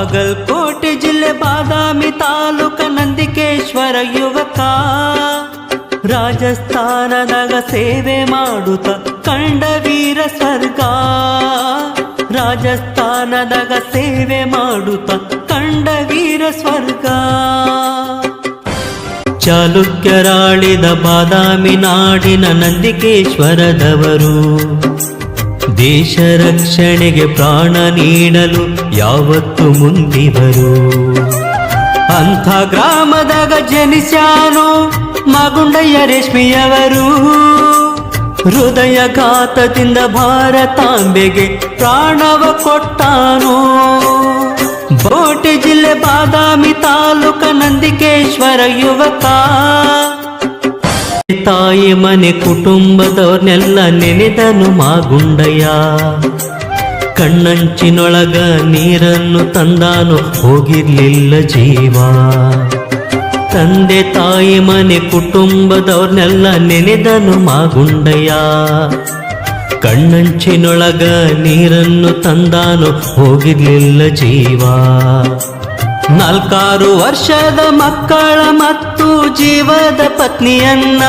ಬಾಗಲಕೋಟೆ ಜಿಲ್ಲೆ ಬಾದಾಮಿ ತಾಲೂಕ ನಂದಿಕೇಶ್ವರ ಯುವಕ ರಾಜಸ್ಥಾನದಾಗ ಸೇವೆ ಮಾಡುತ್ತ ಕಂಡ ವೀರ ಸ್ವರ್ಗ ರಾಜಸ್ಥಾನದಾಗ ಸೇವೆ ಮಾಡುತ್ತ ಕಂಡ ವೀರ ಸ್ವರ್ಗ ಚಾಲುಕ್ಯರಾಳಿದ ಬಾದಾಮಿ ನಾಡಿನ ನಂದಿಕೇಶ್ವರದವರು ದೇಶ ರಕ್ಷಣೆಗೆ ಪ್ರಾಣ ನೀಡಲು ಯಾವತ್ತು ಮುಂದಿವರು ಅಂಥ ಗ್ರಾಮದಾಗ ಜನಿಸ್ಯಾನು ಮಗುಂಡಯ್ಯ ರೇಷ್ಮೆಯವರು. ಹೃದಯಘಾತದಿಂದ ಭಾರತಾಂಬೆಗೆ ಪ್ರಾಣವ ಕೊಟ್ಟಾನು. ಬೋಟೆ ಜಿಲ್ಲೆ ಬಾದಾಮಿ ತಾಲೂಕ ನಂದಿಕೇಶ್ವರ ಯುವಕ. ತಾಯಿ ಮನೆ ಕುಟುಂಬದವ್ರನ್ನೆಲ್ಲ ನೆನೆದನು ಮಾಗುಂಡಯ್ಯ. ಕಣ್ಣಂಚಿನೊಳಗ ನೀರನ್ನು ತಂದಾನು ಹೋಗಿರ್ಲಿಲ್ಲ ಜೀವ. ತಂದೆ ತಾಯಿ ಮನೆ ಕುಟುಂಬದವ್ರನ್ನೆಲ್ಲ ನೆನೆದನು ಮಾಗುಂಡಯ್ಯ. ಕಣ್ಣಂಚಿನೊಳಗ ನೀರನ್ನು ತಂದಾನು ಹೋಗಿರ್ಲಿಲ್ಲ ಜೀವ. ನಾಲ್ಕಾರು ವರ್ಷದ ಮಕ್ಕಳ ಮತ್ತು ಜೀವದ ಪತ್ನಿಯನ್ನ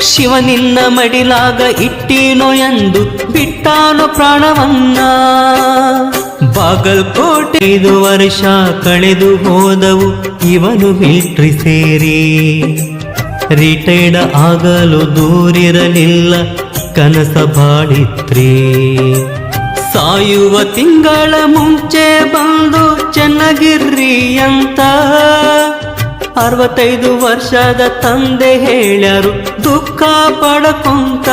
ಶಿವನಿನ್ನ ಮಡಿಲಾಗ ಇಟ್ಟೀನೋ ಎಂದು ಬಿಟ್ಟಾನು ಪ್ರಾಣವನ್ನ. ಬಾಗಲ್ಕೋಟೆ ಐದು ವರ್ಷ ಕಳೆದು ಹೋದವು, ಇವನು ಮಿಲ್ಟ್ರಿ ಸೇರಿ. ರಿಟೈರ್ಡ್ ಆಗಲು ದೂರಿರಲಿಲ್ಲ, ಕನಸ ಬಾಳಿತ್ರಿ. ಸಾಯುವ ತಿಂಗಳ ಮುಂಚೆ ಅಂತ. ಅರವತ್ತೈದು ವರ್ಷದ ತಂದೆ ಹೇಳ್ಯಾರು ದುಃಖ ಪಡಕೊಂತ.